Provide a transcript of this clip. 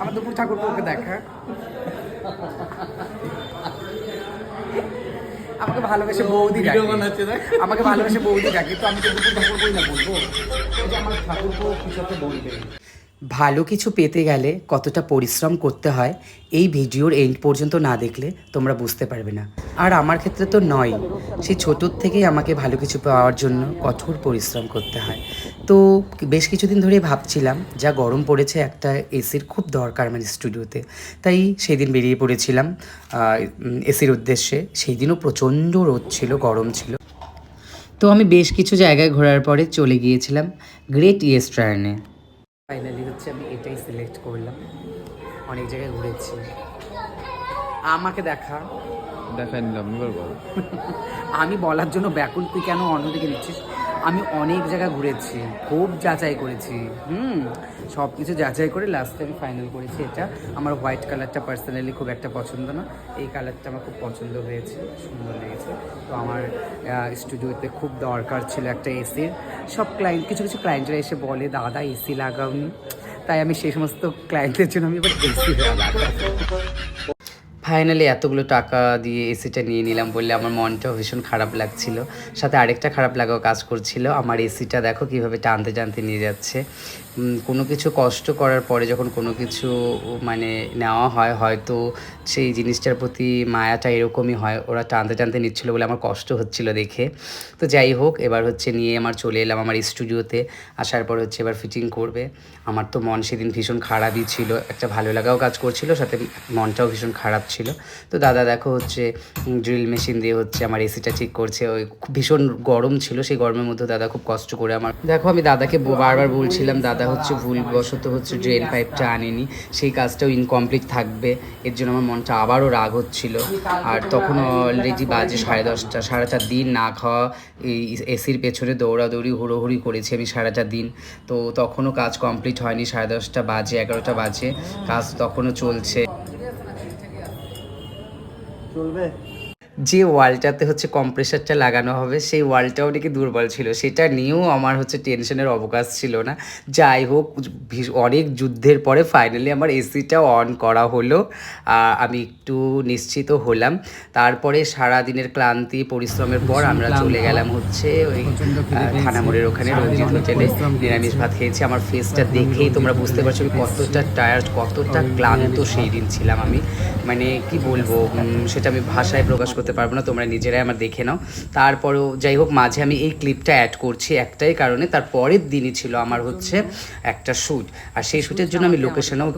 আমার দুপুর ঠাকুরকে দেখা। আমাকে ভালোবেসে বৌদি ডাকে। আমাকে ভালোবেসে বৌদি ডাকে তো আমি তো দুপুর ঠাকুরকেই না বলব। আমার ঠাকুর আমার ঠাকুরকে কিছু একটা বলবে? ভালো কিছু পেতে গেলে কতটা পরিশ্রম করতে হয়, এই ভিডিওর এন্ড পর্যন্ত না দেখলে তোমরা বুঝতে পারবে না। আর আমার ক্ষেত্রে তো নয় সেই ছোটোর থেকেই আমাকে ভালো কিছু পাওয়ার জন্য কঠোর পরিশ্রম করতে হয়। তো বেশ কিছুদিন ধরে ভাবছিলাম, যা গরম পড়েছে একটা এসির খুব দরকার মানে স্টুডিওতে তাই সেই দিন বেরিয়ে পড়েছিলাম এসির উদ্দেশ্যে। সেই দিনও প্রচণ্ড রোদ ছিল, গরম ছিল। তো আমি বেশ কিছু জায়গায় ঘোরার পরে চলে গিয়েছিলাম গ্রেট ইয়েস্টার্নে ফাইনালি হচ্ছে আমি এটাই সিলেক্ট করলাম। অনেক জায়গায় ঘুরেছি। আমাকে দেখা। দেখাই নিলাম এবার বল। আমি বলার জন্য ব্যাকুল তুই কেন অন্যদিকে নিচ্ছিস আমি অনেক জায়গা ঘুরেছি, খুব যাচাই করেছি, হুম সব কিছু যাচাই করে লাস্টে আমি ফাইনাল করেছি এটা। আমার হোয়াইট কালারটা পার্সোনালি খুব একটা পছন্দ না, এই কালারটা আমার খুব পছন্দ হয়েছে, সুন্দর লেগেছে। তো আমার স্টুডিওতে খুব দরকার ছিল একটা এসির সব ক্লায়েন্ট কিছু কিছু ক্লায়েন্টরা এসে বলে, দাদা এসি লাগাওনি তাই আমি সেই সমস্ত ক্লায়েন্টদের জন্য আমি এবার এসি লাগাবো ফাইনালি এতগুলো টাকা দিয়ে এসিটা নিয়ে নিলাম বললে আমার মনটাও ভীষণ খারাপ লাগছিল। সাথে আরেকটা খারাপ লাগাও কাজ করছিল। আমার এসিটা দেখো কীভাবে টানতে টানতে নিয়ে যাচ্ছে। কোনো কিছু কষ্ট করার পরে যখন কোনো কিছু মানে নেওয়া হয়, হয়তো সেই জিনিসটার প্রতি মায়াটা এরকমই হয়। ওরা টানতে টানতে নিচ্ছিল বলে আমার কষ্ট হচ্ছিল দেখে। তো যাই হোক, এবার হচ্ছে নিয়ে আমার চলে এলাম আমার স্টুডিওতে। আসার পর হচ্ছে এবার ফিটিং করবে। আমার তো মন সেদিন ভীষণ খারাপই ছিল। একটা ভালো লাগাও কাজ করছিল, সাথে মনটাও ভীষণ খারাপ ছিল। তো দাদা দেখো হচ্ছে ড্রিল মেশিন দিয়ে হচ্ছে আমার এসিটা ঠিক করছে। ওই ভীষণ গরম ছিল, সেই গরমের মধ্যে দাদা খুব কষ্ট করে আমার দেখো আমি দাদাকে বারবার বলছিলাম, দাদা হচ্ছে ভুলবশত হচ্ছে ড্রেন পাইপটা আনেনি, সেই কাজটাও ইনকমপ্লিট থাকবে। এর জন্য আমার মনটা আবারও রাগ হচ্ছিল। আর তখন অলরেডি বাজে সাড়ে দশটা সারাটা দিন না খাওয়া, এই এসির পেছনে দৌড়াদৌড়ি, হুড়োহুড়ি করেছি আমি সারাটা দিন। তো তখনও কাজ কমপ্লিট হয়নি, সাড়ে দশটা বাজে, এগারোটা বাজে। কাজ তখনও চলছে। 准备。যে ওয়ালটাতে হচ্ছে কম্প্রেসারটা লাগানো হবে সেই ওয়ালটাও নাকি দুর্বল ছিল। সেটা নিয়েও আমার হচ্ছে টেনশনের অবকাশ ছিল না। যাই হোক অনেক যুদ্ধের পরে ফাইনালি আমার এসিটা অন করা হলো। আমি একটু নিশ্চিত হলাম। তারপরে সারা দিনের ক্লান্তি পরিশ্রমের পর আমরা চলে গেলাম হচ্ছে ওই থানামোড়ের ওখানে রঞ্জিত হোটেলে নিরামিষ ভাত খেয়েছি। আমার ফেসটা দেখেই তোমরা বুঝতে পারছ আমি কতটা টায়ার্ড কতটা ক্লান্ত সেই দিন ছিলাম আমি। মানে কি বলব সেটা আমি ভাষায় প্রকাশ করতে পারব না তোমরা নিজেরাই আমার দেখে নাও। তারপরেও যাই হোক মাঝে আমি এই ক্লিপটা অ্যাড করছি একটাই কারণে তার পরের দিনই ছিল আমার হচ্ছে একটা শ্যুট আর সেই শ্যুটের জন্য আমি লোকেশনেও